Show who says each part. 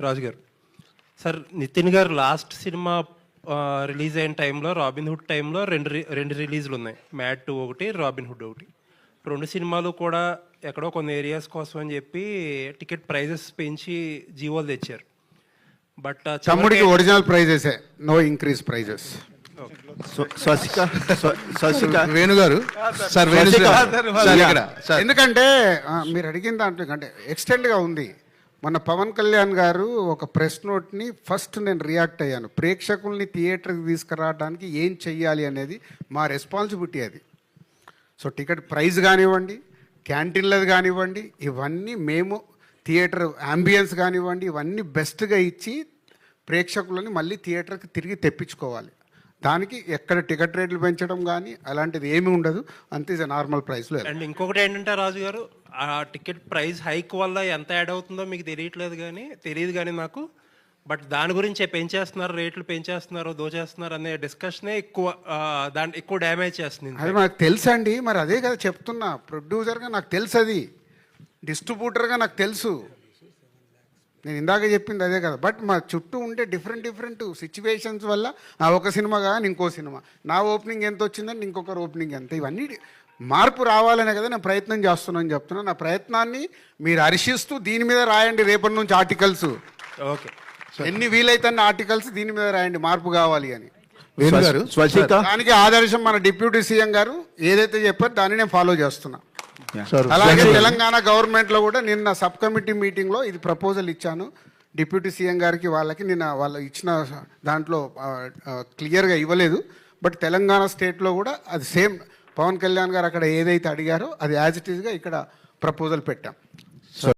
Speaker 1: రాజు గారు సార్ నితిన్ గారు last cinema release అయిన టైంలో రాబిన్ హుడ్ టైంలో రెండు రి- రెండు రిలీజ్లు ఉన్నాయి. మ్యాడ్ టూ ఒకటి రాబిన్ హుడ్ ఒకటి. రెండు సినిమాలు కూడా ఎక్కడో కొన్ని ఏరియాస్ కోసం అని చెప్పి టికెట్ ప్రైజెస్ పెంచి జీవోలు తెచ్చారు. బట్
Speaker 2: తమ్ముడికి ఒరిజినల్ ప్రైజెసే. No increase prices.
Speaker 3: స్వ- స్వసిక స్వ- స్వసిక
Speaker 4: వేణు గారు. సార్ వేణు
Speaker 3: స్వస్తిక.
Speaker 4: సార్. ఇక్కడ. సార్.
Speaker 2: ఎందుకంటే మీరు అడిగిన దాంట్లో అంటే ఎక్స్టెండ్గా ఉంది. మన పవన్ కళ్యాణ్ గారు ఒక ప్రెస్ నోట్ని ఫస్ట్ నేను రియాక్ట్ అయ్యాను. ప్రేక్షకుల్ని థియేటర్కి తీసుకురావడానికి ఏం చెయ్యాలి అనేది మా రెస్పాన్సిబిలిటీ అది. సో టికెట్ ప్రైస్ కానివ్వండి క్యాంటీన్లది కానివ్వండి ఇవన్నీ మేము థియేటర్ అంబియన్స్ కానివ్వండి ఇవన్నీ బెస్ట్గా ఇచ్చి ప్రేక్షకులని మళ్ళీ థియేటర్కి తిరిగి తెప్పించుకోవాలి. దానికి ఎక్కడ టికెట్ రేట్లు పెంచడం కానీ అలాంటిది ఏమీ ఉండదు. అంతే నార్మల్ ప్రైస్లో
Speaker 1: అండ్ ఇంకొకటి ఏంటంటే రాజు గారు ఆ టికెట్ ప్రైస్ హైక్ వల్ల ఎంత యాడ్ అవుతుందో మీకు తెలియట్లేదు కానీ తెలియదు కానీ నాకు. బట్ దాని గురించే పెంచేస్తున్నారు రేట్లు పెంచేస్తున్నారు దోచేస్తున్నారు అనే డిస్కషనే ఎక్కువ దాని ఎక్కువ డ్యామేజ్ చేస్తుంది.
Speaker 2: అది మనకు తెలుసండి. మరి అదే కదా చెప్తున్నా. ప్రొడ్యూసర్గా నాకు తెలుసు అది డిస్ట్రిబ్యూటర్గా నాకు తెలుసు. నేను ఇందాక చెప్పింది అదే కదా. బట్ మా చుట్టూ ఉండే డిఫరెంట్ డిఫరెంట్ సిచ్యువేషన్స్ వల్ల ఆ ఒక సినిమా కానీ ఇంకో సినిమా. నా ఓపెనింగ్ ఎంత వచ్చిందని ఇంకొకరు ఓపెనింగ్ ఎంత. ఇవన్నీ మార్పు రావాలనే కదా నేను ప్రయత్నం చేస్తున్నాను చెప్తున్నా. నా ప్రయత్నాన్ని మీరు హర్షిస్తూ దీని మీద రాయండి రేపటి నుంచి ఆర్టికల్స్
Speaker 1: ఓకే
Speaker 2: ఎన్ని వీలైతే అన్ని ఆర్టికల్స్ దీని మీద రాయండి మార్పు కావాలి అని.
Speaker 4: వేణు గారు
Speaker 3: స్వసిక
Speaker 2: దానికి ఆదర్శం మన డిప్యూటీ సీఎం గారు ఏదైతే చెప్పారో దాన్ని నేను ఫాలో చేస్తున్నా. అలాగే తెలంగాణ గవర్నమెంట్లో కూడా నిన్న సబ్ కమిటీ మీటింగ్లో ఇది ప్రపోజల్ ఇచ్చాను. డిప్యూటీ సీఎం గారికి వాళ్ళకి నిన్న వాళ్ళు ఇచ్చిన దాంట్లో క్లియర్గా ఇవ్వలేదు. బట్ తెలంగాణ స్టేట్లో కూడా అది సేమ్ పవన్ కళ్యాణ్ గారు అక్కడ ఏదైతే అడిగారో అది యాజ్ ఇట్ ఈస్గా ఇక్కడ ప్రపోజల్ పెట్టాం.